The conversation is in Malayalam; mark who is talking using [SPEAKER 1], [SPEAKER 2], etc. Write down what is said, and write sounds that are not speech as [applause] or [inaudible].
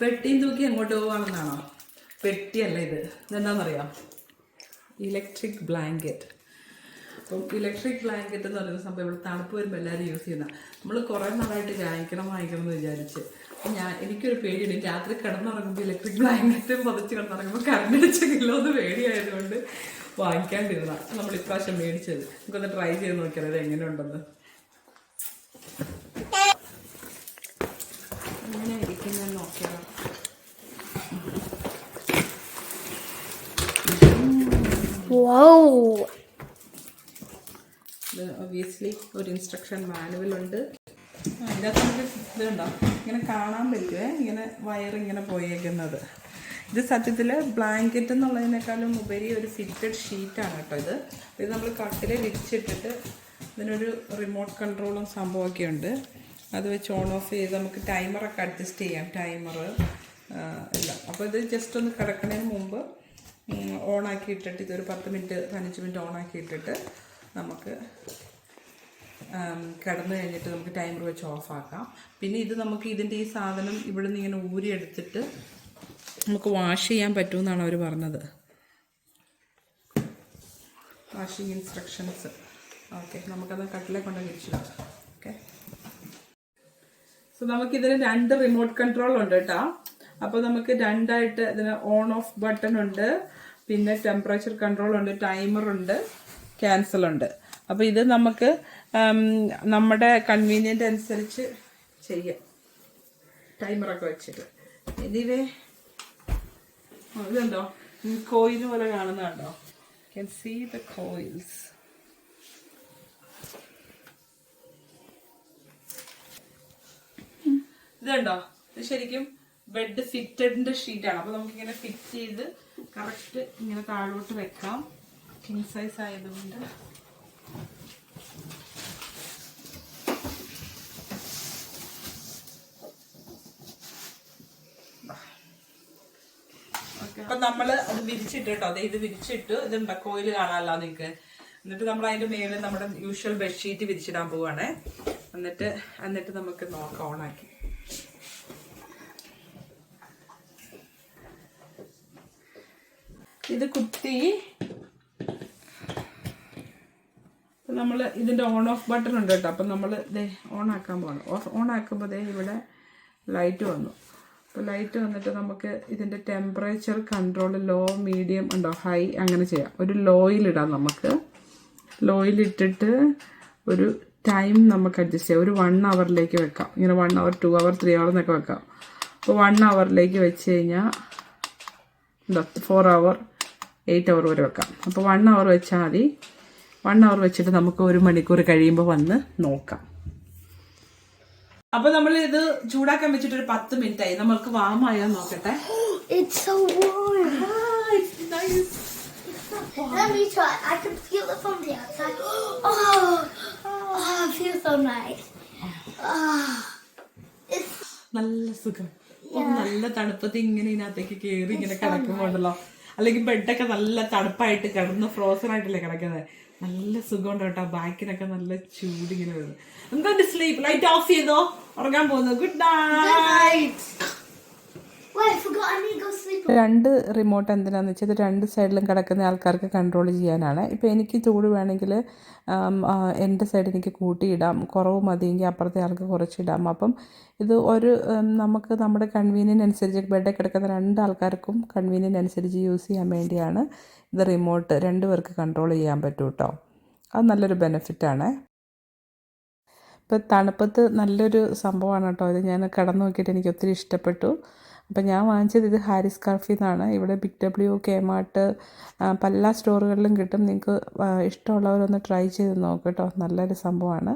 [SPEAKER 1] പെട്ടിയും തൂക്കി എങ്ങോട്ട് പോവാണെന്നാണോ? പെട്ടിയല്ല ഇത്. ഇതെന്താണെന്നറിയാം ഇലക്ട്രിക് ബ്ലാങ്കറ്റ് അപ്പം ഇലക്ട്രിക് ബ്ലാങ്കറ്റ് എന്ന് പറയുന്ന സംഭവം ഇവിടെ തണുപ്പ് വരുമ്പോൾ എല്ലാവരും യൂസ് ചെയ്യുന്ന. നമ്മൾ കുറേ നാളായിട്ട് വാങ്ങിക്കണം വാങ്ങിക്കണം എന്ന് വിചാരിച്ച്. അപ്പം ഞാൻ എനിക്കൊരു പേടിയുണ്ട്. രാത്രി കിടന്നുറങ്ങുമ്പോൾ ഇലക്ട്രിക് ബ്ലാങ്കറ്റ് പതിച്ച് കിടന്നുറങ്ങുമ്പോൾ കറണ്ടടിച്ച കിലോ എന്ന് പേടിയായതുകൊണ്ട് വാങ്ങിക്കാണ്ടിരുന്ന നമ്മൾ ഇപ്രാവശ്യം മേടിച്ചത്. നമുക്കൊന്ന് ട്രൈ ചെയ്ത് നോക്കിയാൽ അത് എങ്ങനെ ഇരിക്കുന്നത് നോക്കിയാലോ
[SPEAKER 2] Whoa.
[SPEAKER 1] ഇത് ഒബിയസ്ലി ഒരു ഇൻസ്ട്രക്ഷൻ മാനുവൽ ഉണ്ട്. ആ, ഇതിനകത്ത് നമുക്ക് ഇതുണ്ടോ? ഇങ്ങനെ കാണാൻ പറ്റുമേ ഇങ്ങനെ വയർ ഇങ്ങനെ പോയേക്കുന്നത്. ഇത് സത്യത്തിൽ ബ്ലാങ്കറ്റ് എന്നുള്ളതിനേക്കാളും ഉപരി ഒരു ഫിറ്റഡ് ഷീറ്റാണ് കേട്ടോ ഇത്. ഇത് നമ്മൾ കട്ടിൽ വിരിച്ചിട്ടിട്ട് ഇതിനൊരു റിമോട്ട് കൺട്രോളും സംഭവമൊക്കെ ഉണ്ട്. അത് വെച്ച് ഓൺ ഓഫ് ചെയ്ത് നമുക്ക് ടൈമറൊക്കെ അഡ്ജസ്റ്റ് ചെയ്യാം ടൈമർ ഇല്ല അപ്പോൾ ഇത് ജസ്റ്റ് ഒന്ന് കിടക്കുന്നതിന് മുമ്പ് ഓണാക്കി ഇട്ടിട്ട് ഇതൊരു പത്ത് മിനിറ്റ് പതിനഞ്ച് മിനിറ്റ് ഓണാക്കി ഇട്ടിട്ട് നമുക്ക് കിടന്നു കഴിഞ്ഞിട്ട് നമുക്ക് ടൈമർ വെച്ച് ഓഫ് ആക്കാം. പിന്നെ ഇത് നമുക്ക് ഇതിന്റെ ഈ സാധനം ഇവിടെ നിന്ന് ഇങ്ങനെ ഊരിയെടുത്തിട്ട് നമുക്ക് വാഷ് ചെയ്യാൻ പറ്റുമെന്നാണ് അവർ പറഞ്ഞത്. വാഷിംഗ് ഇൻസ്ട്രക്ഷൻസ് ഓക്കെ നമുക്കത് കട്ടിലെ കൊണ്ട് ഓക്കെ നമുക്ക് ഇതിന് രണ്ട് റിമോട്ട് കൺട്രോൾ ഉണ്ട് കേട്ടോ അപ്പോൾ നമുക്ക് രണ്ടായിട്ട് ഇതിന് ഓൺ ഓഫ് ബട്ടൺ ഉണ്ട്. പിന്നെ ടെമ്പറേച്ചർ കൺട്രോൾ ഉണ്ട് ടൈമർ ഉണ്ട് ക്യാൻസൽ ഉണ്ട്. അപ്പോൾ ഇത് നമുക്ക് നമ്മുടെ കൺവീനിയന്റ് അനുസരിച്ച് ചെയ്യാം. ടൈമറൊക്കെ വെച്ചിട്ട്. എനിവേ ഇതുണ്ടോ കോയിൽ പോലെ കാണുന്നുണ്ടോ ക്യാൻ സീ ദ കോയിൽസ് ഇതുണ്ടോ? ഇത് ശരിക്കും ബെഡ് ഫിറ്റഡിന്റെ ഷീറ്റാണ് അപ്പൊ നമുക്ക് ഇങ്ങനെ ഫിറ്റ് ചെയ്ത് കറക്റ്റ് ഇങ്ങനെ താഴോട്ട് വെക്കാം. കിങ് സൈസ് ആയതുകൊണ്ട്. അപ്പൊ നമ്മൾ അത് വിരിച്ചിട്ട് കേട്ടോ. അതെ ഇത് വിരിച്ചിട്ട് ഇതുണ്ടോ? കോയിൽ കാണാമല്ലോ നിങ്ങക്ക്. എന്നിട്ട് നമ്മൾ അതിന്റെ മേലെ നമ്മുടെ യൂഷ്വൽ ബെഡ്ഷീറ്റ് വിരിച്ചിടാൻ പോവാണേ. എന്നിട്ട് എന്നിട്ട് നമുക്ക് നോക്കാം ഓണാക്കി. ഇത് കുത്തി. നമ്മൾ ഇതിന്റെ ഓൺ ഓഫ് ബട്ടൺ ഉണ്ട് കേട്ടോ. അപ്പം നമ്മൾ ദേ ഓൺ ആക്കാൻ പോകണം ഓഫ് ഓൺ ആക്കുമ്പോൾ ദേ ഇവിടെ ലൈറ്റ് വന്നു. അപ്പോൾ ലൈറ്റ് വന്നിട്ട് നമുക്ക് ഇതിന്റെ ടെമ്പറേച്ചർ കൺട്രോൾ ലോ മീഡിയം ഉണ്ടോ? ഹൈ അങ്ങനെ ചെയ്യാം. ഒരു ലോയിലിടാം നമുക്ക്. ലോയിലിട്ടിട്ട് ഒരു ടൈം നമുക്ക് അഡ്ജസ്റ്റ് ചെയ്യാം. ഒരു വൺ അവറിലേക്ക് വെക്കാം. ഇങ്ങനെ one hour two hour three hour എന്നൊക്കെ വെക്കാം. അപ്പോൾ വൺ അവറിലേക്ക് വെച്ച് കഴിഞ്ഞാൽ ഫോർ അവർ എയ്റ്റ് അവർ വരെ വെക്കാം. അപ്പോൾ വൺ അവർ വെച്ചാൽ മതി. വൺ അവർ വെച്ചിട്ട് നമുക്ക് ഒരു മണിക്കൂർ കഴിയുമ്പോൾ വന്ന് നോക്കാം. അപ്പൊ നമ്മൾ ഇത് ചൂടാക്കാൻ വെച്ചിട്ട് ഒരു പത്ത് മിനിറ്റ് ആയി. നമ്മൾക്ക് വാമായോ നോക്കട്ടെ. [gasps]
[SPEAKER 2] It's so warm. [gasps] Let me try. I can feel it from the outside. [gasps] Oh, oh it feels so nice. Ah, it's
[SPEAKER 1] നല്ല സുഖം. നല്ല തണുപ്പത്ത് ഇങ്ങനെ ഇതിനകത്തേക്ക് കേറി ഇങ്ങനെ കിടക്കുമ്പോണ്ടല്ലോ അല്ലെങ്കിൽ ബെഡൊക്കെ നല്ല തണുപ്പായിട്ട് കിടന്ന് ഫ്രോസൺ ആയിട്ടല്ലേ കിടക്കുന്നത്. നല്ല സുഖമുണ്ട് കേട്ടോ. ബാക്കിനൊക്കെ നല്ല ചൂടിങ്ങനെ വരുന്നത് എന്താ സ്ലീപ്പ് ലൈറ്റ് ഓഫ് ചെയ്തോ? ഉറങ്ങാൻ പോകുന്നു. ഗുഡ് നൈറ്റ്
[SPEAKER 3] രണ്ട് റിമോട്ട് എന്തിനാന്ന് വെച്ചാൽ ഇത് രണ്ട് സൈഡിലും കിടക്കുന്ന ആൾക്കാർക്ക് കൺട്രോൾ ചെയ്യാനാണ്. ഇപ്പോൾ എനിക്ക് ചൂട് വേണമെങ്കിൽ എന്റെ സൈഡ് എനിക്ക് കൂട്ടിയിടാം. കുറവ് മതിയെങ്കിൽ അപ്പുറത്തെ ആൾക്ക് കുറച്ചിടാം. അപ്പം ഇത് ഒരു നമുക്ക് നമ്മുടെ കൺവീനിയൻ അനുസരിച്ച് ബെഡിൽ കിടക്കുന്ന രണ്ട് ആൾക്കാർക്കും കൺവീനിയൻ അനുസരിച്ച് യൂസ് ചെയ്യാൻ വേണ്ടിയാണ് ഇത് റിമോട്ട് രണ്ട് പേർക്ക് കൺട്രോൾ ചെയ്യാൻ പറ്റും കേട്ടോ അത് നല്ലൊരു ബെനിഫിറ്റാണ് ഇപ്പോൾ തണുപ്പത്ത് നല്ലൊരു സംഭവമാണ് കേട്ടോ ഇത്. ഞാൻ കടന്നു നോക്കിയിട്ട് എനിക്ക് ഒത്തിരി ഇഷ്ടപ്പെട്ടു. അപ്പം ഞാൻ വാങ്ങിച്ചത് ഇത് ഹാരിസ് കാർഫിൽ നിന്നാണ് ഇവിടെ ബിഗ് ഡബ്ല്യു കെ മാർട്ട് പല സ്റ്റോറുകളിലും കിട്ടും. നിങ്ങൾക്ക് ഇഷ്ടമുള്ളവരൊന്ന് ട്രൈ ചെയ്ത് നോക്ക് കേട്ടോ. നല്ലൊരു സംഭവമാണ്.